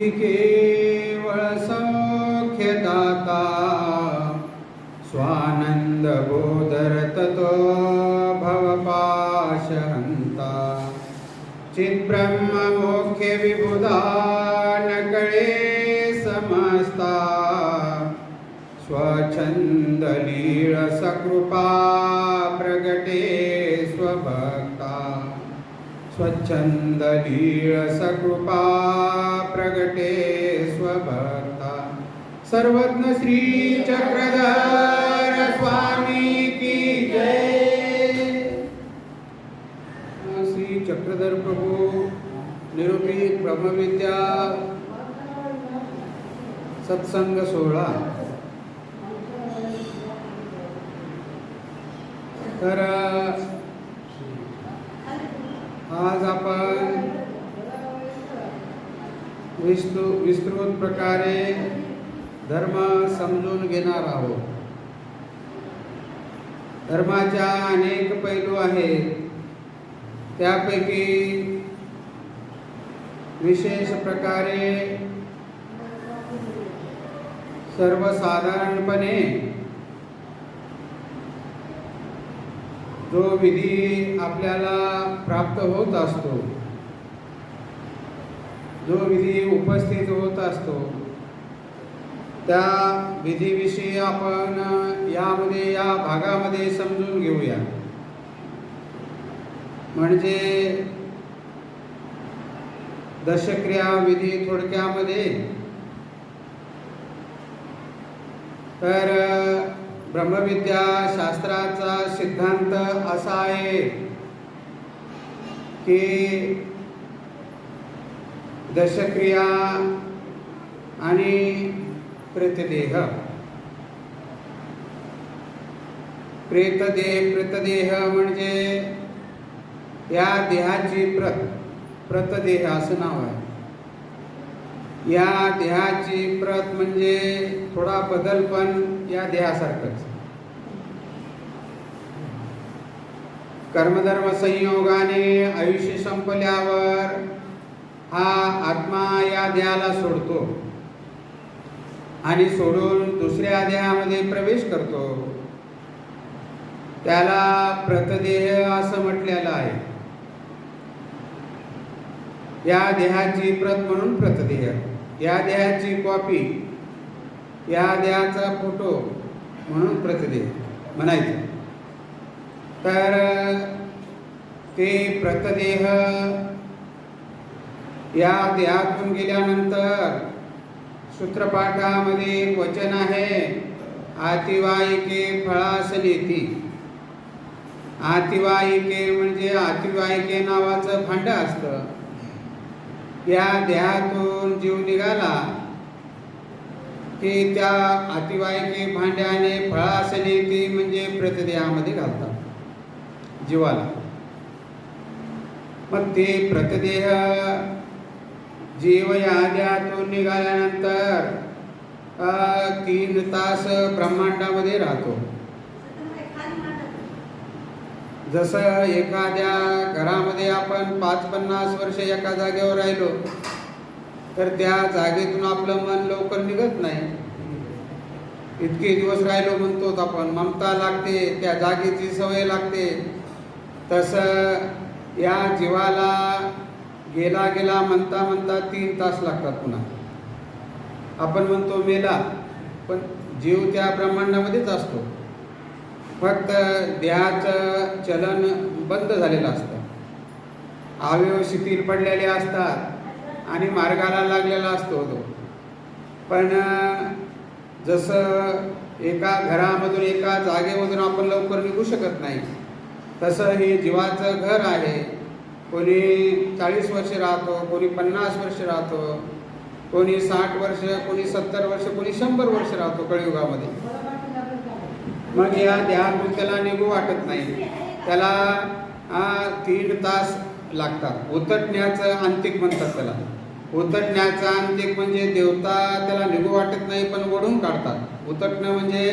केवळ सौख्यदाता स्वानंद बोधरत तो भवपाशहंता। चिद्ब्रह्म मोख्य विबुधा न कळे समस्ता। स्वच्छंद लीळ सकृपा प्रगटे स्वभक्ता। स्वच्छंद सकृपा प्रगटे स्वभक्ता सर्वज्ञ श्री चक्रधर स्वामी की जय। श्री चक्रधर प्रभू निरूपित ब्रह्मविद्या सत्संग सोहळा। तर आज आपण विस्तृ विस्तृत प्रकारे धर्म समजून घेणार आहोत. धर्माच्या अनेक पैलू आहेत. त्यापैकी विशेष प्रकारे सर्वसाधारणपणे जो विधी आपल्याला प्राप्त होत असतो जो विधी उपस्थित होत असतो त्या विधीविषयी आपण यामध्ये या भागामध्ये समजून घेऊया. म्हणजे दशक्रिया विधी थोडक्यामध्ये तर ब्रह्मविद्या शास्त्राचा सिद्धांत असा आहे की दशक्रिया आणि प्रतदेह. प्रेतदेह प्रतदेह म्हणजे या देहाची प्रत प्रतदेह असं नाव आहे. या देहाची प्रत म्हणजे थोडा बदल पण या देहासारखंच. कर्मधर्म संयोगाने आयुष्य संपल्यावर हा आत्मा या देहाला सोडतो. आणि सोडून दुसऱ्या देहामध्ये प्रवेश करतो. त्याला प्रतदेह असं म्हटलेलं आहे. या देहाची प्रत म्हणून प्रतदेह. या देहाची कॉपी या देहाचा फोटो म्हणून प्रतदेह म्हणायचं. तर ते प्रतदेह या देहातून गेल्यानंतर सूत्रपाठामध्ये एक वचन आहे आतिवाहिके फळासनेती. आतिवाहिके म्हणजे आतिवाहिके नावाचं भांड असतं. या देहातून जीव निघाला की त्या आतिवाहिके भांड्याने फळासने ती म्हणजे प्रतदेहामध्ये घालतात जीवाला. मग ते प्रतदेह जीव या निघाल्यानंतर तीन तास ब्रह्मांडामध्ये राहतो. जसं एखाद्या घरामध्ये आपण पाच पन्नास वर्ष एका जागेवर राहिलो तर त्या जागेतून आपलं मन लवकर निघत नाही. इतके दिवस राहिलो म्हणतो आपण ममता लागते त्या जागेची सवय लागते. तसं या जीवाला गेला गेला म्हणता म्हणता तीन तास लागतात पुन्हा. आपण म्हणतो मेला पण जीव त्या ब्रह्मांडामध्येच असतो. फक्त देहाचं चलन बंद झालेलं असतं. अवयव शिथिल पडलेले असतात आणि मार्गाला लागलेला असतो तो. पण जसं एका घरामधून एका जागेमधून आपण लवकर निघू शकत नाही तसं हे जीवाचं घर आहे. कोणी चाळीस वर्ष राहतो कोणी पन्नास वर्ष राहतो कोणी साठ वर्ष कोणी सत्तर वर्ष कोणी शंभर वर्ष राहतो कळयुगामध्ये मग या देहातून त्याला निघू वाटत नाही. त्याला तीन तास लागतात. उतटण्याचं अंतिक म्हणतात त्याला. उतटण्याचा अंतिक म्हणजे देवता त्याला निघू वाटत नाही पण ओढून काढतात. उतटणं म्हणजे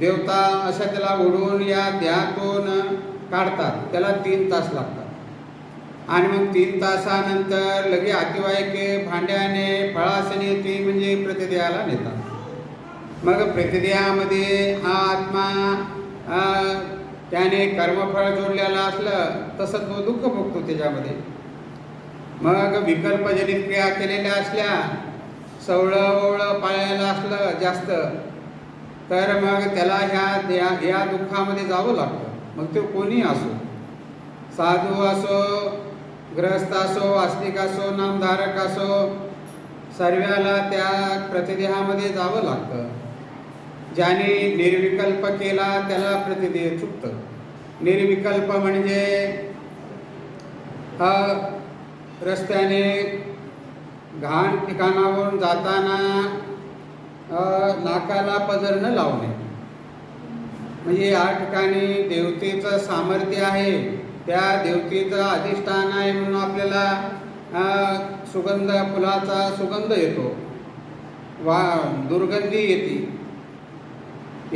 देवता अशा त्याला ओढून या देहातून काढतात. त्याला तीन तास लागतात. आणि मग तीन तासानंतर लगे अतिवायके भांड्याने फळासने ती म्हणजे प्रतिदेहाला नेतात. मग प्रतिदेहामध्ये हा आत्मा त्याने कर्मफळ जोडलेलं असलं तसं तो दुःख भोगतो त्याच्यामध्ये. मग विकल्पजनित क्रिया केलेल्या असल्या सवळं ओवळं पाळलेलं असलं जास्त तर मग त्याला ह्या या या दुःखामध्ये जावं लागतं. मग ते कोणी असो साधू असो ग्रहस्थ असो आस्तिक असो नामधारक असो सर्वाला त्या प्रतिदेहामध्ये जावं लागतं. ज्याने निर्विकल्प केला त्याला प्रतिदेह चुकतं. निर्विकल्प म्हणजे हा रस्त्याने घाण ठिकाणावरून जाताना नाकाला पदर न लावणे. म्हणजे या ठिकाणी देवतेचं सामर्थ्य आहे. त्या देवतेचं अधिष्ठान आहे म्हणून आपल्याला सुगंध फुलाचा सुगंध येतो. वा दुर्गंधी येते.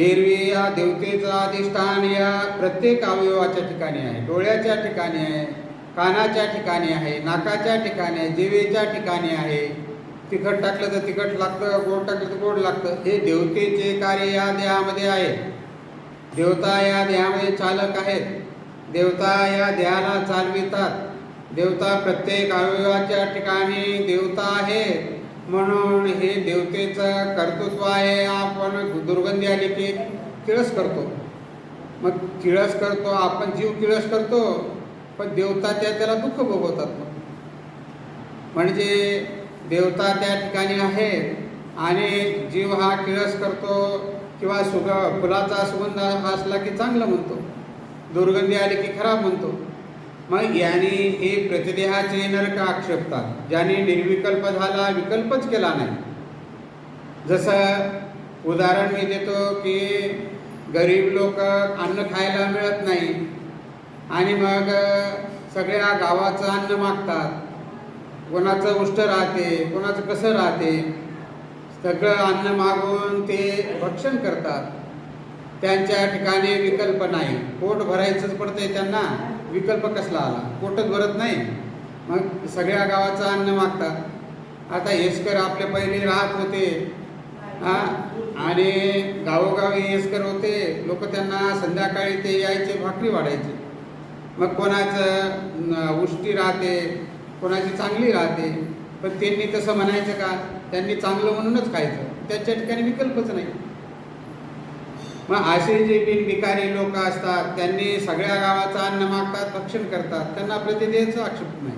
एरवी या देवतेचं अधिष्ठान या प्रत्येक अवयवाच्या ठिकाणी आहे डोळ्याच्या ठिकाणी आहे कानाच्या ठिकाणी आहे नाकाच्या ठिकाणी आहे जिवेच्या ठिकाणी आहे. तिखट टाकलं तर तिखट लागतं गोड टाकलं तर गोड लागतं. हे देवतेचे कार्य या देहामध्ये आहे. देवता या देहामध्ये चालक आहेत. देवता या देहाला चालवितात. देवता प्रत्येक अवयवाच्या ठिकाणी देवता आहे म्हणून हे देवतेचं कर्तृत्व आहे. आपण दुर्गंधी आली की किळस करतो. मग किळस करतो आपण जीव किळस करतो पण देवता त्या त्याला दुःख भोगवतात मग. म्हणजे देवता त्या ठिकाणी आहे आणि जीव हा किळस करतो किंवा सुग फुलाचा सुगंध हा असला की चांगलं म्हणतो. दुर्गंधी आली की खराब म्हणतो. मग याने हे प्रतिदेहाचे नरक आक्षेपतात. ज्याने निर्विकल्प झाला विकल्पच केला नाही. जसं उदाहरण मी देतो की गरीब लोक अन्न खायला मिळत नाही आणि मग सगळ्या गावाचं अन्न मागतात. कोणाचं उष्ट राहते कोणाचं कसं राहते? सगळं अन्न मागून ते भक्षण करतात. त्यांच्या ठिकाणी विकल्प नाही. पोट भरायचंच पडतंय त्यांना. विकल्प कसला आला? पोटच भरत नाही. मग सगळ्या गावाचं अन्न मागतात. आता येसकर आपले पहिले राहत होते. हा? आणि गावोगावी येसकर होते. लोक त्यांना संध्याकाळी ते यायचे भाकरी वाढायचे. मग कोणाचं उष्टी राहते कोणाची चांगली राहते. पण त्यांनी तसं म्हणायचं का? त्यांनी चांगलं म्हणूनच खायचं. त्याच्या ठिकाणी विकल्पच नाही. मग असे जे बिनभिकारी लोक असतात त्यांनी सगळ्या गावाचं अन्न मागतात भक्षण करतात. त्यांना प्रतिदेयचं आक्षेप नाही.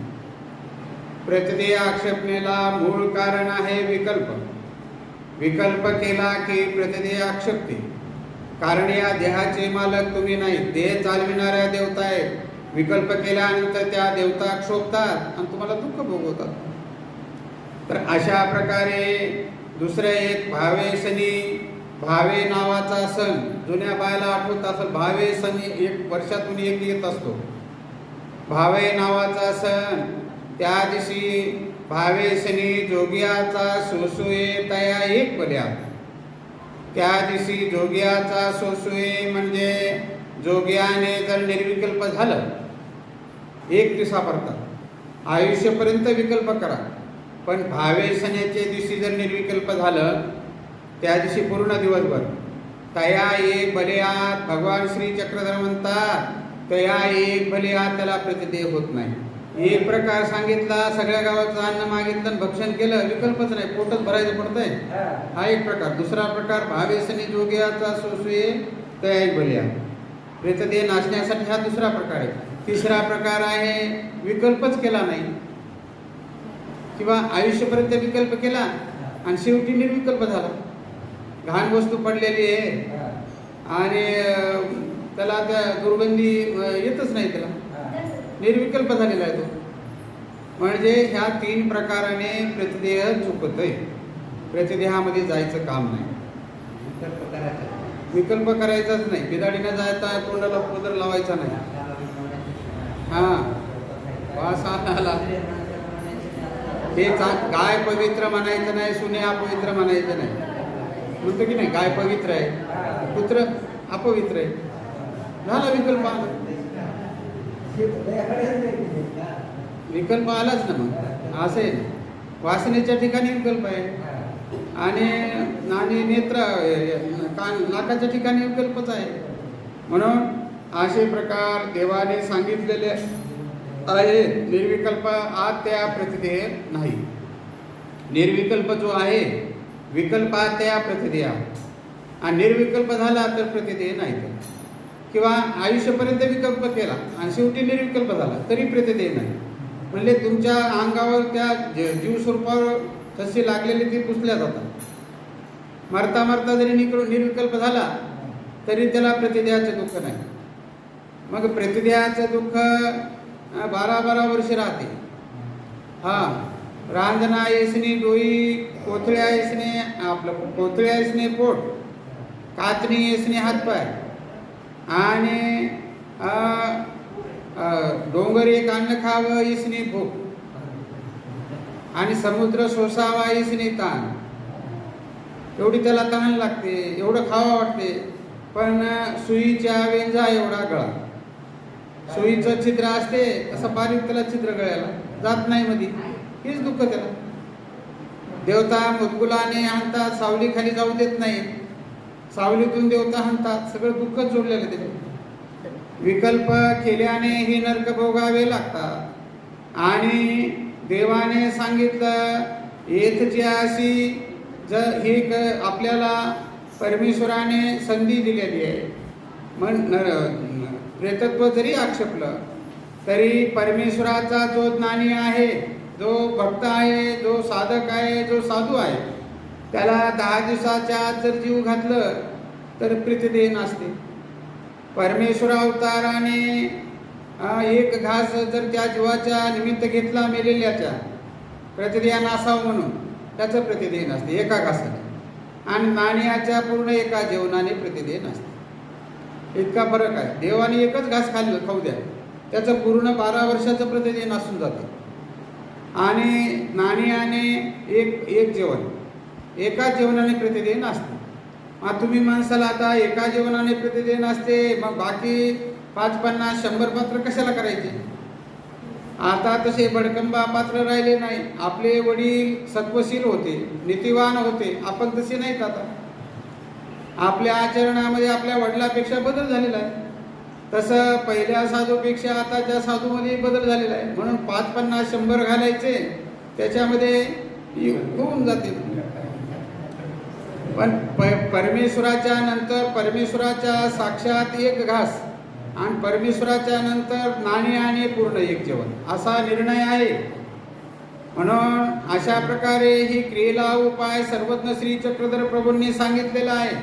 प्रतिदेय आक्षेपणेला मूळ कारण आहे विकल्प. विकल्प केला की प्रतिदेय आक्षेपते. कारण या देहाचे मालक तुम्ही नाही. देह चालविणाऱ्या देवता आहेत विकल्प केल्यानंतर त्या देवता क्षोभतात आणि तुम्हाला दुःख भोगवतात. तर अशा प्रकारे दुसरे एक भावेशनी भावे नावाचा सण जुन्या बायला आठवत असेल भावे सण एक वर्षातून एक येत असतो. भावे नावाचा सण त्या दिवशी भावे शनी जोगियाचा सोसुये तया एक बल्या त्या दिवशी जोगियाचा सोसुये म्हणजे जोगियाने जर निर्विकल्प झालं एक दिवसापर्यंत आयुष्यपर्यंत विकल्प करा. पण भावे शनीच्या दिवशी जर निर्विकल्प झालं त्या दिवशी पूर्ण दिवसभर. तया एक बलियात भगवान श्री चक्रधर म्हणतात तया एक बलियात त्याला प्रतिदेह होत नाही. एक प्रकार सांगितला सगळ्या गावाचं अन्न मागितलं आणि भक्षण केलं विकल्पच नाही पोटच भरायचं पडतंय. हा. एक प्रकार. दुसरा प्रकार भावेसनी जोगियाचा सोसुये तया एक बलिया प्रेतदेह नाचण्यासाठी हा दुसरा प्रकार आहे. तिसरा प्रकार आहे विकल्पच केला नाही. किंवा आयुष्यपर्यंत विकल्प केला आणि शेवटी निर्विकल्प झाला. घाण वस्तू पडलेली आहे. आणि त्याला त्या दुर्गंधी येतच नाही त्याला. निर्विकल्प झालेला आहे तो. म्हणजे ह्या तीन प्रकाराने प्रतिदेह चुकतोय. प्रतिदेहामध्ये जायचं काम नाही. विकल्प करायचाच नाही. बिदाडीनं जायचा तोंडाला पदर लावायचा नाही. हा. वास आला हे चा गाय पवित्र म्हणायचं नाही सुने अपवित्र म्हणायचं नाही. म्हणतो की नाही गाय पवित्र आहे. पुत्र अपवित्र आहे. झाला विकल्प आला. विकल्प आलाच ना मग. असं आहे वासनेच्या ठिकाणी विकल्प आहे. आणि आणि नेत्र कान नाकाच्या ठिकाणी विकल्पच आहे. म्हणून असे प्रकार देवाने सांगितलेले आहे. निर्विकल्प आत त्या प्रतिदेय नाही. निर्विकल्प जो आहे विकल्पात त्या प्रतिदेय आणि निर्विकल्प झाला तर प्रतिदेय नाही तर. किंवा आयुष्यपर्यंत विकल्प केला आणि शेवटी निर्विकल्प झाला तरी प्रतिदेय नाही. म्हणजे तुमच्या अंगावर त्या ज- जीव स्वरूपावर तसे लागलेली ते पुसल्या जातात. मरता मरता जरी निक निर्विकल्प झाला तरी त्याला प्रतिदेयाचं दुःख नाही. मग प्रतिदेहाचं दुःख बारा बारा वर्ष राहते. हां. रांजना येसने डोई कोथळ्या येसने आपलं कोथळ्या येसने पोट कातणी येसने हातपाय. आणि डोंगर एक अन्न खावं इसने भूक. आणि समुद्र सोसावा इसने ताण. एवढी त्याला तहान लागते एवढं खावं वाटते पण सुईच्या वेंजा एवढा गळा. सुईचं छिद्र असते असं बारीक त्याला छिद्र गळ्याला. जात नाही मध्ये हेच दुःख त्याला देवता मुदगुलाने हाणतात सावली खाली जाऊ देत नाही सावलीतून देवता हाणतात सगळं दुःखच जोडलेलं त्याला विकल्प केल्याने हे नरक भोगावे लागतात. आणि देवाने सांगितलं येथची अशी जर हे क आपल्याला परमेश्वराने संधी दिलेली आहे. मग न प्रेतत्व जरी आक्षेपलं तरी परमेश्वराचा जो ज्ञानी आहे जो भक्त आहे जो साधक आहे जो साधू आहे त्याला दहा दिवसाच्या आत जर जीव घातलं तर प्रीतीदेय नसते. परमेश्वर अवताराने एक घास जर त्या जीवाच्या निमित्त घेतला मेलेल्याच्या प्रतिदेह नासावं म्हणून त्याचं प्रतिदेय नसते एका घासाने आणि नाण्याच्या पूर्ण एका जेवणाने प्रतिदेय नसते. इतका फरक आहे. देवाने एकच घास खाल्लं खाऊ द्या. त्याचं पूर्ण बारा वर्षाचं प्रतिदेय नसून जातं. आणि नाणी आणि एक एक जेवण. एका जेवणाने प्रतिदेय नसते मग तुम्ही माणसाला आता एका जेवणाने प्रतिदेय नसते मग बाकी पाच पन्नास शंभर पात्र कशाला करायचे? आता तसे बडकंबा पात्र राहिले नाही. आपले वडील सत्वशील होते नीतिवान होते. आपण तसे नाहीत आता. आपल्या आचरणामध्ये आपल्या वडिलापेक्षा बदल झालेला आहे. तसं पहिल्या साधूपेक्षा आताच्या साधूमध्ये बदल झालेला आहे. म्हणून पाच पन्नास शंभर घालायचे त्याच्यामध्ये होऊन जाते पण प- परमेश्वराच्या नंतर परमेश्वराच्या साक्षात एक घास आणि परमेश्वराच्या नंतर नाणे आणि पूर्ण एक जेवण. असा निर्णय आहे. म्हणून अशा प्रकारे ही क्रियेला उपाय सर्वज्ञ श्री चक्रधर प्रभूंनी सांगितलेला आहे.